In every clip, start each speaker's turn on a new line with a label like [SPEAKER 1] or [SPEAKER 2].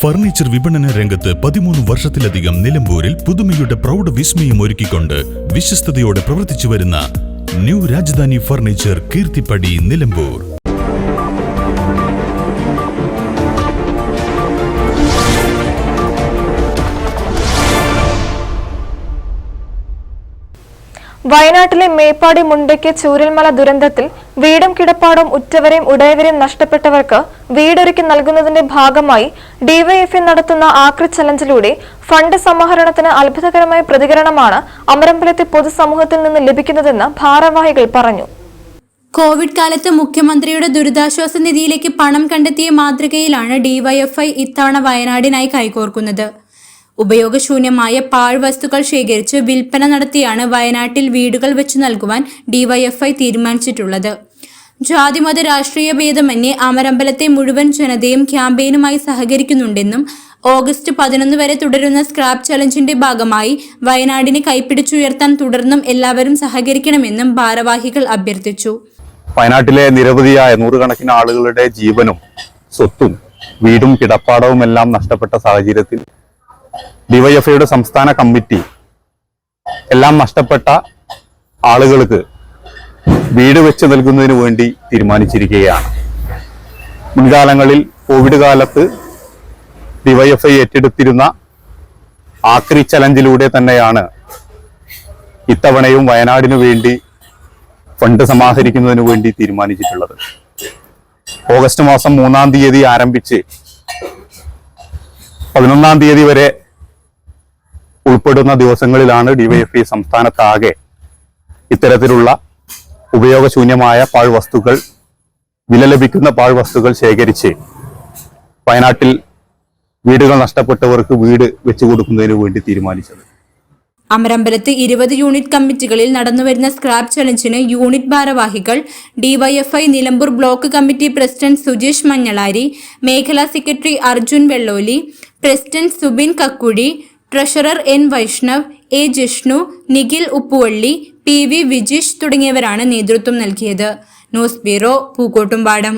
[SPEAKER 1] Furniture വിപണന രംഗത്ത് പതിമൂന്ന് വർഷത്തിലധികം നിലമ്പൂരിൽ പുതുമയുടെ പ്രൗഢ വിസ്മയം ഒരുക്കിക്കൊണ്ട് വിശ്വസ്തയോടെ പ്രവർത്തിച്ചു വരുന്ന ന്യൂ രാജധാനി ഫർണിച്ചർ കീർത്തിപ്പടി നിലമ്പൂർ.
[SPEAKER 2] വയനാട്ടിലെ മേപ്പാടി മുണ്ടയ്ക്ക് ചൂരൽമല ദുരന്തത്തിൽ വീടും കിടപ്പാടും ഉറ്റവരെയും ഉടയവരെയും നഷ്ടപ്പെട്ടവർക്ക് വീടൊരുക്കി നൽകുന്നതിന്റെ ഭാഗമായി ഡിവൈഎഫ്ഐ നടത്തുന്ന ആക്രി ചലഞ്ചിലൂടെ ഫണ്ട് സമാഹരണത്തിന് അത്ഭുതകരമായ പ്രതികരണമാണ് അമരമ്പലത്തെ പൊതുസമൂഹത്തിൽ നിന്ന് ലഭിക്കുന്നതെന്ന് ഭാരവാഹികൾ പറഞ്ഞു.
[SPEAKER 3] കോവിഡ് കാലത്ത് മുഖ്യമന്ത്രിയുടെ ദുരിതാശ്വാസ നിധിയിലേക്ക് പണം കണ്ടെത്തിയ മാതൃകയിലാണ് ഡിവൈഎഫ്ഐ ഇത്തവണ വയനാടിനായി കൈകോർക്കുന്നത്. ഉപയോഗശൂന്യമായ പാഴ്വസ്തുക്കൾ ശേഖരിച്ച് വിൽപ്പന നടത്തിയാണ് വയനാട്ടിൽ വീടുകൾ വെച്ച് നൽകുവാൻ ഡിവൈഎഫ്ഐ തീരുമാനിച്ചിട്ടുള്ളത്. ജാതിമത രാഷ്ട്രീയ ഭേദമന്യേ അമരമ്പലത്തെ മുഴുവൻ ജനതയും ക്യാമ്പയിനുമായി സഹകരിക്കുന്നുണ്ടെന്നും ഓഗസ്റ്റ് പതിനൊന്ന് വരെ തുടരുന്ന സ്ക്രാപ്പ് ചലഞ്ചിന്റെ ഭാഗമായി വയനാടിനെ കൈപ്പിടിച്ചുയർത്താൻ തുടർന്നും എല്ലാവരും സഹകരിക്കണമെന്നും ഭാരവാഹികൾ അഭ്യർത്ഥിച്ചു.
[SPEAKER 4] വയനാട്ടിലെ നിരവധിയായ നൂറുകണക്കിന് ആളുകളുടെ ജീവനും സ്വത്തും വീടും കിടപ്പാടവും എല്ലാം നഷ്ടപ്പെട്ട സാഹചര്യത്തിൽ ഡിവൈഎഫ്ഐയുടെ സംസ്ഥാന കമ്മിറ്റി എല്ലാം നഷ്ടപ്പെട്ട ആളുകൾക്ക് വീട് വെച്ച് നൽകുന്നതിന് വേണ്ടി തീരുമാനിച്ചിരിക്കുകയാണ്. മുൻകാലങ്ങളിൽ കോവിഡ് കാലത്ത് ഡിവൈഎഫ്ഐ ഏറ്റെടുത്തിരുന്ന ആക്രി ചലഞ്ചിലൂടെ തന്നെയാണ് ഇത്തവണയും വയനാടിനു വേണ്ടി ഫണ്ട് സമാഹരിക്കുന്നതിനു വേണ്ടി തീരുമാനിച്ചിട്ടുള്ളത്. ഓഗസ്റ്റ് മാസം മൂന്നാം തീയതി ആരംഭിച്ച് പതിനൊന്നാം തീയതി വരെ ഉൾപ്പെടുന്ന ദിവസങ്ങളിലാണ് ഡിവൈഎഫ്ഐ സംസ്ഥാനത്താകെ ഇത്തരത്തിലുള്ള ഉപയോഗശൂന്യമായ പാഴ്വസ്തുക്കൾ വില ലഭിക്കുന്ന പാഴ്വസ്തുക്കൾ ശേഖരിച്ച് വയനാട്ടിൽ വീടുകൾ നഷ്ടപ്പെട്ടവർക്ക് വീട് വെച്ചു കൊടുക്കുന്നതിന് വേണ്ടി തീരുമാനിച്ചത്.
[SPEAKER 3] അമരമ്പലത്ത് ഇരുപത് യൂണിറ്റ് കമ്മിറ്റികളിൽ നടന്നുവരുന്ന സ്ക്രാപ്പ് ചലഞ്ചിന് യൂണിറ്റ് ഭാരവാഹികൾ DYFI Nilambur block committee president Sujeesh Manjalari മേഖലാ secretary Arjun Velloli president Subin Kakkuzhi treasurer N Vaishnav A Jishnu Nikhil Uppuvalli P V Vijeesh തുടങ്ങിയവരാണ് നേതൃത്വം നൽകിയത്. News bureau Pookkottumpadam.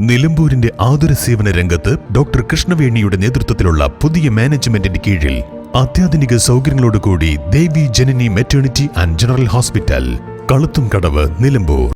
[SPEAKER 1] നിലമ്പൂരിന്റെ ആതുര സേവന രംഗത്ത് ഡോക്ടർ കൃഷ്ണവേണിയുടെ നേതൃത്വത്തിലുള്ള പുതിയ മാനേജ്മെന്റിന്റെ കീഴിൽ അത്യാധുനിക സൗകര്യങ്ങളോടുകൂടി Devi Janani maternity and general hospital Kaluthumkadavu Nilambur.